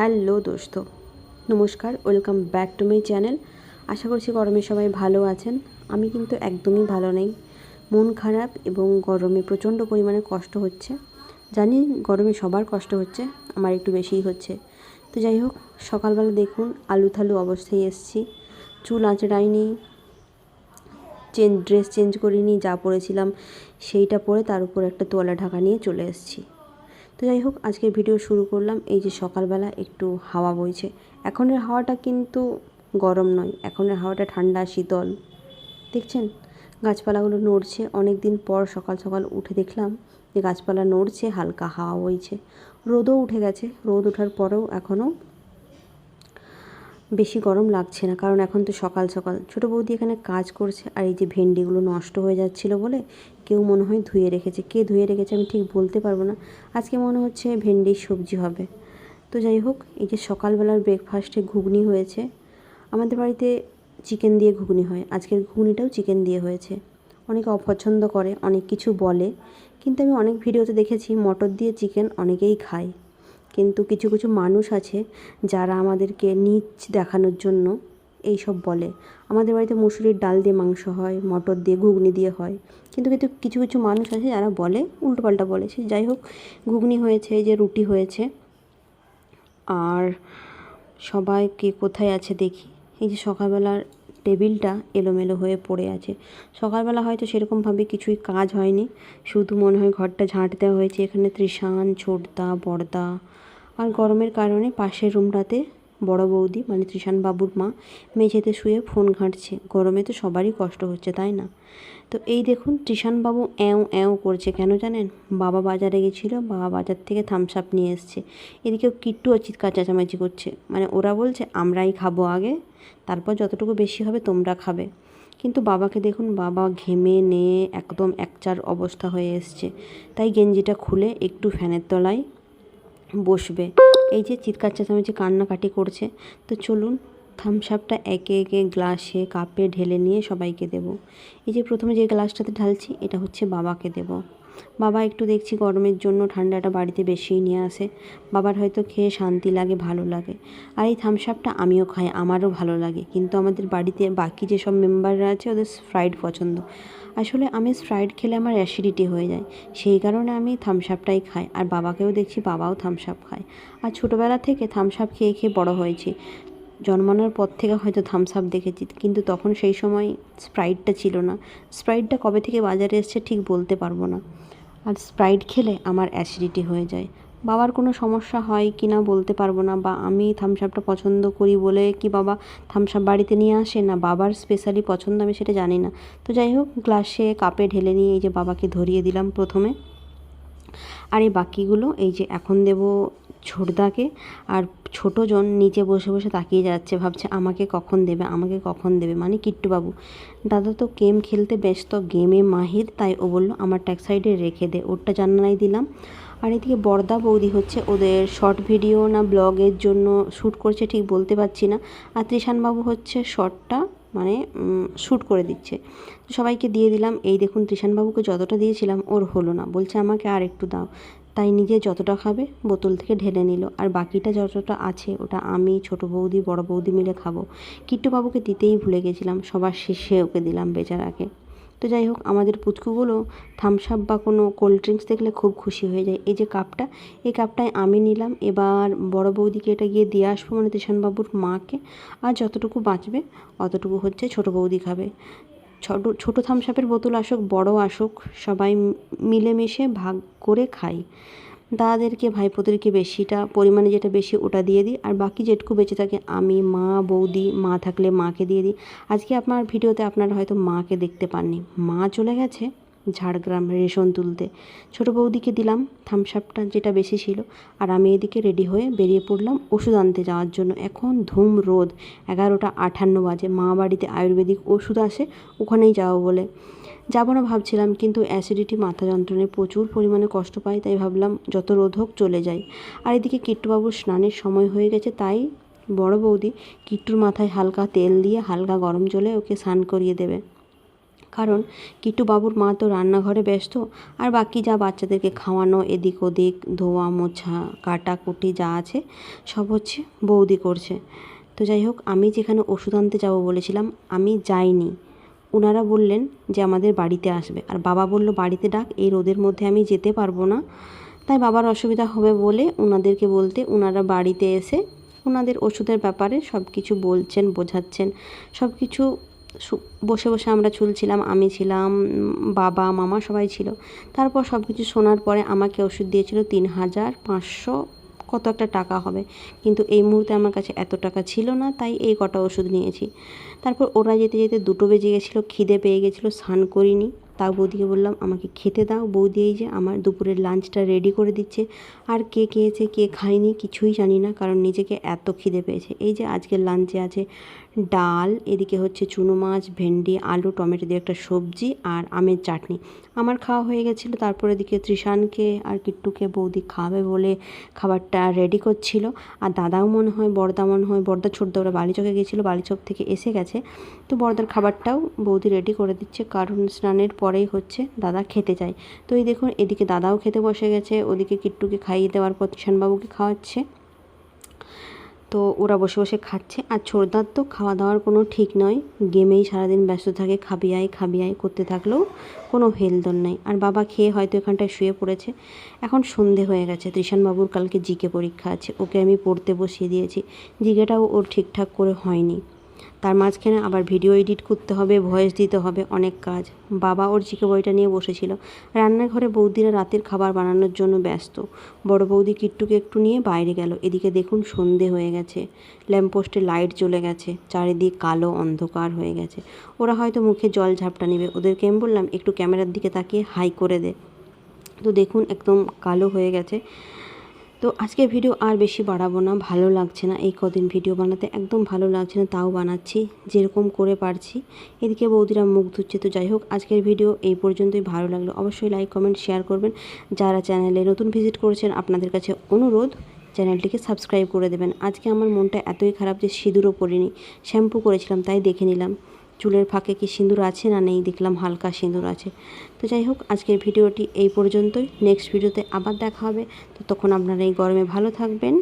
Hello দোস্ত, নমস্কার, welcome back to my channel. আশা করছি গরমে সবাই ভালো আছেন। আমি কিন্তু একদমই ভালো নেই। মন খারাপ এবং গরমে প্রচণ্ড পরিমাণে কষ্ট হচ্ছে। জানি গরমে সবার কষ্ট হচ্ছে, আমার একটু বেশিই হচ্ছে। তো যাই হোক, সকালবেলা দেখুন আলু থালু অবস্থায় এসছি। চুল আঁচড়াইনি চেঞ্জ ড্রেস চেঞ্জ করিনি, যা পরেছিলাম সেইটা পরে তার উপর একটা তোয়ালা ঢাকা নিয়ে চলে এসেছি। তো যাই হোক আজকের ভিডিও শুরু করলাম। এই যে সকালবেলা একটু হাওয়া বইছে। এখনের হাওয়াটা কিন্তু গরম নয়। এখনের হাওয়াটা ঠান্ডা, শীতল। দেখছেন? গাছপালাগুলো নড়ছে। অনেক দিন পর সকাল সকাল উঠে দেখলাম যে গাছপালা নড়ছে, হালকা হাওয়া বইছে। রোদও উঠে গেছে। রোদ ওঠার পরেও এখনও বেশি গরম লাগছে না। কারণ এখন তো সকাল সকাল। ছোটো বৌদি এখানে কাজ করছে আর এই যে ভেন্ডিগুলো নষ্ট হয়ে যাচ্ছিল বলে কেউ মনে হয় ধুয়ে রেখেছে। কে ধুয়ে রেখেছে আমি ঠিক বলতে পারব না। আজকে মনে হচ্ছে ভেন্ডির সবজি হবে। তো যাই হোক, এই যে সকালবেলার ব্রেকফাস্টে ঘুগনি হয়েছে। আমাদের বাড়িতে চিকেন দিয়ে ঘুগনি হয়। আজকের ঘুগনিটাও চিকেন দিয়ে হয়েছে। অনেকে অপছন্দ করে, অনেক কিছু বলে। কিন্তু আমি অনেক ভিডিওতে দেখেছি মটর দিয়ে চিকেন অনেকেই খায়। কিন্তু কিছু কিছু মানুষ আছে যারা আমাদেরকে নিচ দেখানোর জন্য এই সব বলে। আমাদের বাড়িতে মুসুরির ডাল দিয়ে মাংস হয়, মটর দিয়ে ঘুগনি দিয়ে হয়। কিন্তু কিন্তু কিছু কিছু মানুষ আছে যারা বলে, উল্টোপাল্টা বলে। সে যাই হোক, ঘুগনি হয়েছে যে রুটি হয়েছে। আর সবাই কে কোথায় আছে দেখি। এই যে সকালবেলার টেবিলটা এলোমেলো হয়ে পড়ে আছে। সকালবেলা হয়তো সেরকমভাবে কিছুই কাজ হয়নি। শুধু মনে হয় ঘরটা ঝাঁট দেওয়া হয়েছে। এখানে ত্রিশান, ছোটদা, বড়দা আর গরমের কারণে পাশের রুমটাতে বড় বৌদি মানে ত্রিশান বাবুর মা, মেঝেতে শুয়ে ফোন ঘাঁটছে। গরমে তো সবারই কষ্ট হচ্ছে, তাই না? তো এই দেখুন বাবু অ্যাও অ্যাও করছে কেন জানেন? বাবা বাজারে গেছিল, বাবা বাজার থেকে থামস আপ নিয়ে এসছে। এদিকেও কিট্টু চিৎকার চেঁচামেচি করছে। মানে ওরা বলছে, আমরাই খাব আগে, তারপর যতটুকু বেশি হবে তোমরা খাবে। কিন্তু বাবাকে দেখুন, বাবা ঘেমে নিয়ে একদম একচার অবস্থা হয়ে এসছে। তাই গেঞ্জিটা খুলে একটু ফ্যানের তলায় বসবে। এই যে চিৎকার চেঁচামেচি, কান্নাকাটি করছে। তো চলুন থামসাপটা একে একে গ্লাসে, কাপে ঢেলে নিয়ে সবাইকে দেব। এই যে প্রথমে যে গ্লাসটাতে ঢালছি, এটা হচ্ছে বাবাকে দেব। বাবা একটু দেখছি গরমের জন্য ঠান্ডাটা বাড়িতে বেশিই নিয়ে আসে। বাবার হয়তো খেয়ে শান্তি লাগে, ভালো লাগে। আর এই থামস আপটা আমিও খাই, আমারও ভালো লাগে। কিন্তু আমাদের বাড়িতে বাকি যেসব মেম্বাররা আছে, ওদের স্প্রাইট পছন্দ। আসলে আমি স্প্রাইট খেলে আমার অ্যাসিডিটি হয়ে যায়। সেই কারণে আমি থামস আপটাই খাই। আর বাবাকেও দেখছি বাবাও থামস আপ খায়। আর ছোটোবেলা থেকে থামস আপ খেয়ে খেয়ে বড়ো হয়েছি। জন্মানোর পর থেকে হয়তো থামস আপ দেখেছি, কিন্তু তখন সেই সময় স্প্রাইটটা ছিল না। স্প্রাইটটা কবে থেকে বাজারে এসছে ঠিক বলতে পারব না। আর স্প্রাইট খেলে আমার অ্যাসিডিটি হয়ে যায়। বাবার কোনো সমস্যা হয় কি না বলতে পারব না, বা আমি থামস আপটা পছন্দ করি বলে কি বাবা থামস আপ বাড়িতে নিয়ে আসে না, বাবার স্পেশালি পছন্দ আমি সেটা জানি না। তো যাই হোক গ্লাসে কাপে ঢেলে নিয়ে এই যে বাবাকে ধরিয়ে দিলাম প্রথমে। আর এই বাকিগুলো এই যে এখন দেব ছোটদাকে আর ছোটোজন নিচে বসে বসে তাকিয়ে যাচ্ছে, ভাবছে আমাকে কখন দেবে, আমাকে কখন দেবে। মানে কিট্টুবাবু, দাদা তো গেম খেলতে ব্যস্ত, গেমে মাহির, তাই ও বলল, আমার ট্যাক সাইডে রেখে দে। ওরটা জানানাই দিলাম। আর এদিকে বর্দা বৌদি হচ্ছে, ওদের শর্ট ভিডিও না ব্লগের জন্য শ্যুট করছে ঠিক বলতে পারছি না। আর ত্রিশানবাবু হচ্ছে শর্টটা মানে শ্যুট করে দিচ্ছে। সবাইকে দিয়ে দিলাম, এই দেখুন ত্রিশানবাবুকে যতটা দিয়েছিলাম, ওর হলো না। বলছে, আমাকে আর একটু দাও। তাই নিজে যতটা খাবে বোতল থেকে ঢেলে নিল। আর বাকিটা যতটা আছে, ওটা আমি, ছোট বৌদি, বড় বৌদি মিলে খাব। কিট্টুবাবুকে দিতেই ভুলে গেছিলাম, সবার শেষে ওকে দিলাম বেচারাকে। তো যাই হোক, আমাদের পুচকুগুলো থামস আপ বা কোনো কোল্ড ড্রিঙ্কস দেখলে খুব খুশি হয়ে যায়। এই যে কাপটা, এই কাপটায় আমি নিলাম। এবার বড় বৌদিকে এটা গিয়ে দিয়ে আসব মানে তিশানবাবুর মাকে। আর যতটুকু বাঁচবে, অতটুকু হচ্ছে ছোট বৌদি খাবে। ছোট, ছোটো থামসাপের বোতল আসুক, বড় আসুক, সবাই মিলেমিশে ভাগ করে খাই। দাদাদেরকে ভাইপোদেরকে বেশিটা, পরিমাণে যেটা বেশি ওটা দিয়ে দিই, আর বাকি যেটুকু বেঁচে থাকে, আমি, মা, বৌদি, মা থাকলে মাকে দিয়ে দিই। আজকে আপনার ভিডিওতে আপনারা হয়তো মাকে দেখতে পাননি। মা চলে গেছে। ঝাড়গ্রাম রেশন তুলতে। ছোটো বৌদিকে দিলাম থামসাপটা, যেটা বেশি ছিল। আর আমি এদিকে রেডি হয়ে বেরিয়ে পড়লাম ওষুধ আনতে যাওয়ার জন্য। এখন ধুম রোদ, এগারোটা আঠান্ন বাজে। মা বাড়িতে আয়ুর্বেদিক ওষুধ আসে, ওখানেই যাব বলে। যাব না ভাবছিলাম, কিন্তু অ্যাসিডিটি, মাথা যন্ত্রণায় প্রচুর পরিমাণে কষ্ট পাই, তাই ভাবলাম যত রোধ হোক চলে যাই। আর এদিকে কিট্টুবাবুর স্নানের সময় হয়ে গেছে, তাই বড় বৌদি কিট্টুর মাথায় হালকা তেল দিয়ে হালকা গরম জলে ওকে স্নান করিয়ে দেবে। কারণ কিট্টু বাবুর মা তো রান্নাঘরে ব্যস্ত, আর বাকি যা বাচ্চাদেরকে খাওয়ানো, এদিক ওদিক ধোয়া, মোছা, কাটাকুটি যা আছে, সব হচ্ছে বৌদি করছে। তো যাই হোক, আমি যেখানে ওষুধ আনতে যাব বলেছিলাম, আমি যাইনি। ওনারা বললেন যে আমাদের বাড়িতে আসবে। আর বাবা বলল, বাড়িতে ডাক, এই রোদের মধ্যে আমি যেতে পারব না। তাই বাবার অসুবিধা হবে বলে ওনাদেরকে বলতে ওনারা বাড়িতে এসে ওনাদের ওষুধের ব্যাপারে সব কিছু বলছেন, বোঝাচ্ছেন সব কিছু বসে বসে আমরা চুলছিলাম আমি ছিলাম, বাবা, মামা সবাই ছিল। তারপর সব কিছু শোনার পরে আমাকে ওষুধ দিয়েছিল তিন হাজার পাঁচশো কত একটা টাকা হবে। কিন্তু এই মুহূর্তে আমার কাছে এত টাকা ছিল না, তাই এই কটা ওষুধ নিয়েছি। তারপর ওরা যেতে যেতে দুটো বেজে গেছিল, খিদে পেয়ে গেছিল, স্নান করিনি। তাও বৌদিকে বললাম, আমাকে খেতে দাও। বৌদি এই যে আমার দুপুরের লাঞ্চটা রেডি করে দিচ্ছে। আর কে খেয়েছে, কে খায়নি কিছুই জানি না, কারণ নিজেকে এত খিদে পেয়েছে। এই যে আজকের লাঞ্চে আছে ডাল, এদিকে হচ্ছে চুনো মাছ, ভেন্ডি, আলু, টমেটো দিয়ে একটা সবজি আর আমের চাটনি। আমার খাওয়া হয়ে গেছিল, তারপরে এদিকে ত্রিশানকে আর কিট্টুকে বৌদি খাবে বলে খাবারটা রেডি করছিল। আর দাদাও মনে হয় বর্দা মনে হয় বর্দা ছোটদা ওরা বালিচকে গেছিল বালিচক থেকে এসে গেছে। তো বর্দার খাবারটাও বৌদি রেডি করে দিচ্ছে, কারণ স্নানের পরেই হচ্ছে দাদা খেতে যায় তো এই দেখুন, এদিকে দাদাও খেতে বসে গেছে, ওদিকে কিট্টুকে খাইয়ে দেওয়ার পর বাবুকে খাওয়াচ্ছে। তো ওরা বসে বসে খাচ্ছে। আর ছোটদার তো খাওয়া দাওয়ার কোনো ঠিক নয়, গেমেই সারাদিন ব্যস্ত থাকে, খাবি আয় খাবি আয় করতে থাকলেও কোনো হেলদোল নাই। আর বাবা খেয়ে হয়তো এখানটায় শুয়ে পড়েছে। এখন সন্ধে হয়ে গেছে বাবুর কালকে জিকে পরীক্ষা আছে, ওকে আমি পড়তে বসিয়ে দিয়েছি। জিকেটাও ওর ঠিকঠাক করে হয়নি। তার মাঝখানে আবার ভিডিও এডিট করতে হবে ভয়েস দিতে হবে, অনেক কাজ। বাবা ওর জিকে বইটা নিয়ে বসেছিল। রান্নাঘরে বৌদিরা রাতের খাবার বানানোর জন্য ব্যস্ত। বড় বৌদি কিট্টুকে একটু নিয়ে বাইরে গেল। এদিকে দেখুন সন্ধে হয়ে গেছে। ল্যাম্পপোস্টে লাইট চলে গেছে। চারিদিক কালো অন্ধকার হয়ে গেছে। ওরা হয়তো মুখে জল ঝাপটা নেবে। ওদেরকে আমি বললাম, একটু ক্যামেরার দিকে তাকিয়ে হাই করে দে। তো দেখুন একদম কালো হয়ে গেছে। তো আজকে ভিডিও আর বেশি বাড়াবো না, ভালো লাগছে না। এই কদিন ভিডিও বানাতে একদম ভালো লাগছে না, তাও বানাচ্ছি, যেরকম করে পারছি। এদিকে বৌদিরা মুখ ধুচ্ছে, তো যাই হোক, আজকের ভিডিও এই পর্যন্তই। ভালো লাগল অবশ্যই লাইক, কমেন্ট, শেয়ার করবেন। যারা চ্যানেলে নতুন ভিজিট করেছেন, আপনাদের কাছে অনুরোধ, চ্যানেলটিকে সাবস্ক্রাইব করে দেবেন। আজকে আমার মনটা এতই খারাপ যে সিঁদুরও পরিনি শ্যাম্পু করেছিলাম, তাই দেখে নিলাম। চুলের ফাঁকে কি সিঁদুর আছে না নেই, দেখলাম হালকা সিঁদুর আছে। তো যাই হোক, আজকের ভিডিওটি এই পর্যন্তই। নেক্সট ভিডিওতে আবার দেখা হবে। তো তখন আপনারা এই গরমে ভালো থাকবেন।